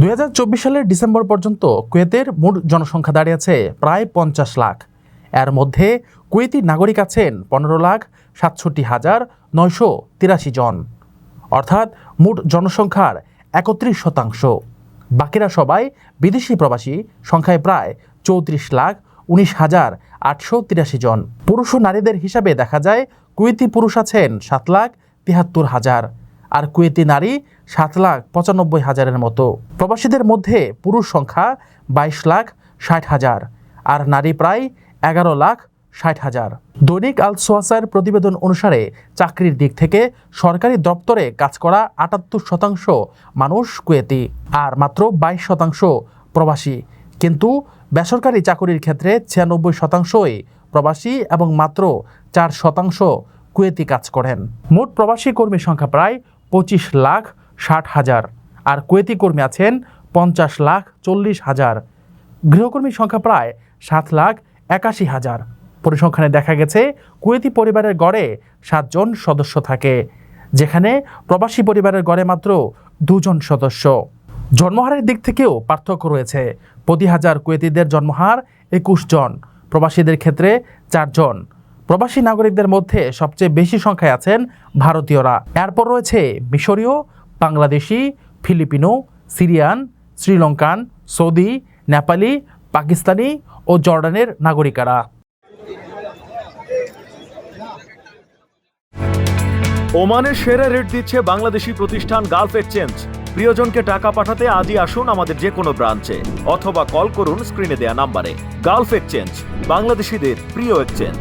দু হাজার চব্বিশ সালের ডিসেম্বর পর্যন্ত কুয়েতের মোট জনসংখ্যা দাঁড়িয়েছে প্রায় পঞ্চাশ লাখ। এর মধ্যে কুয়েতি নাগরিক আছেন পনেরো লাখ সাতষট্টি হাজার নয়শো তিরাশি জন। অর্থাৎ মোট জনসংখ্যার একত্রিশ শতাংশ। বাকিরা সবাই বিদেশি প্রবাসী, সংখ্যায় প্রায় চৌত্রিশ লাখ উনিশ হাজার আটশো তিরাশি জন। পুরুষ ও নারীদের হিসাবে দেখা যায় কুয়েতি পুরুষ আছেন সাত লাখ তিহাত্তর হাজার। আর কুয়েতি নারী সাত লাখ পঁচানব্বই হাজারের মতো। প্রবাসীদের মধ্যে পুরুষ সংখ্যা বাইশ লাখ ষাট হাজার আর নারী প্রায় এগারো লাখ ষাট হাজার। দৈনিক আল সোয়াসার প্রতিবেদন অনুসারে চাকরির দিক থেকে সরকারি দপ্তরে কাজ করা আটাত্তর শতাংশ মানুষ কুয়েতি আর মাত্র বাইশ শতাংশ প্রবাসী। কিন্তু বেসরকারি চাকরির ক্ষেত্রে ছিয়ানব্বই শতাংশই প্রবাসী এবং মাত্র চার শতাংশ কুয়েতি কাজ করেন। মোট প্রবাসী কর্মীর সংখ্যা প্রায় পঁচিশ লাখ ষাট হাজার। আর কুয়েতি কর্মী আছেন পঞ্চাশ লাখ চল্লিশ হাজার। গৃহকর্মীর সংখ্যা প্রায় সাত লাখ একাশি হাজার। পরিসংখ্যানে দেখা গেছে, কুয়েতি পরিবারের গড়ে সাতজন সদস্য থাকে, যেখানে প্রবাসী পরিবারের গড়ে মাত্র দুজন সদস্য। জন্মহারের দিক থেকেও পার্থক্য রয়েছে। প্রতি হাজার কুয়েতিদের জন্মহার একুশ জন, প্রবাসীদের ক্ষেত্রে চারজন। প্রবাসী নাগরিকদের মধ্যে সবচেয়ে বেশি সংখ্যায় আছেন ভারতীয়রা। এরপর রয়েছে মিশরীয়, Bangladeshi, Filipino, Syrian, Sri Lankan, Saudi, Nepali, Pakistani ও জর্ডানের নাগরিকারা। ওমানের সেরা রেট দিচ্ছে বাংলাদেশি প্রতিষ্ঠান গালফ এক্সচেঞ্জ। প্রিয়জনকে টাকা পাঠাতে আজই আসুন আমাদের যে কোনো ব্রাঞ্চে, অথবা কল করুন স্ক্রিনে দেয়া নাম্বারে। গালফ এক্সচেঞ্জ, বাংলাদেশিদের প্রিয় এক্সচেঞ্জ।